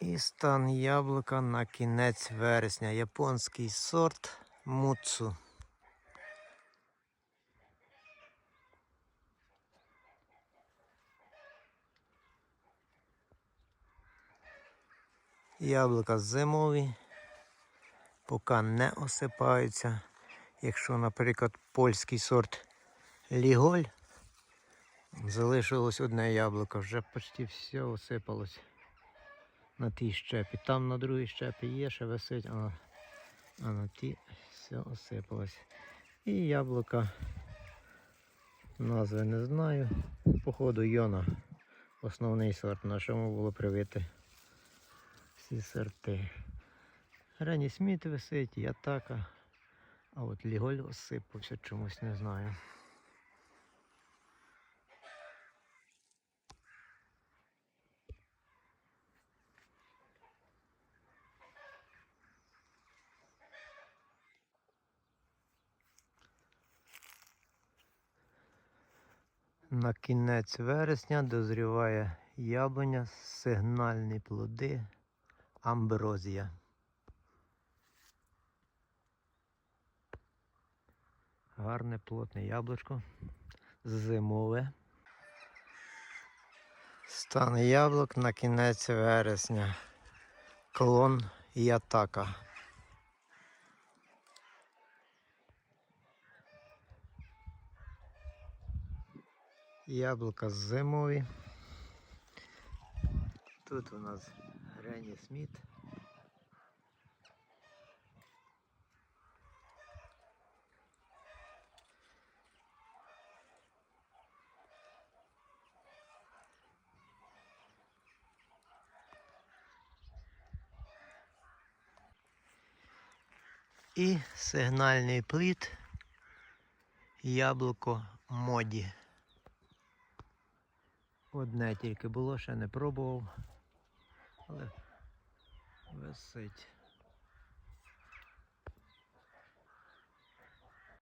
І стан яблука на кінець вересня. Японський сорт муцу. Яблука зимові, поки не осипаються. Якщо, наприклад, польський сорт Ліголь, залишилось одне яблуко, вже почти все осипалось на тій щепі. Там на другій щепі є, ще висить, а, а на тій все осипалось. І яблука, назви не знаю. Походу Йона, основний сорт, на чому було привити всі сорти. Грані Сміт висить, Ятака, а от Ліголь осипався чомусь, не знаю. На кінець вересня дозріває яблуня, сигнальні плоди, амброзія. Гарне плотне яблучко. Зимове. Стан яблук на кінець вересня. Клон і атака. Яблука зимові. Тут у нас Грені Сміт. І сигнальний плід яблуко моді. Одне тільки було, ще не пробував. Але висить.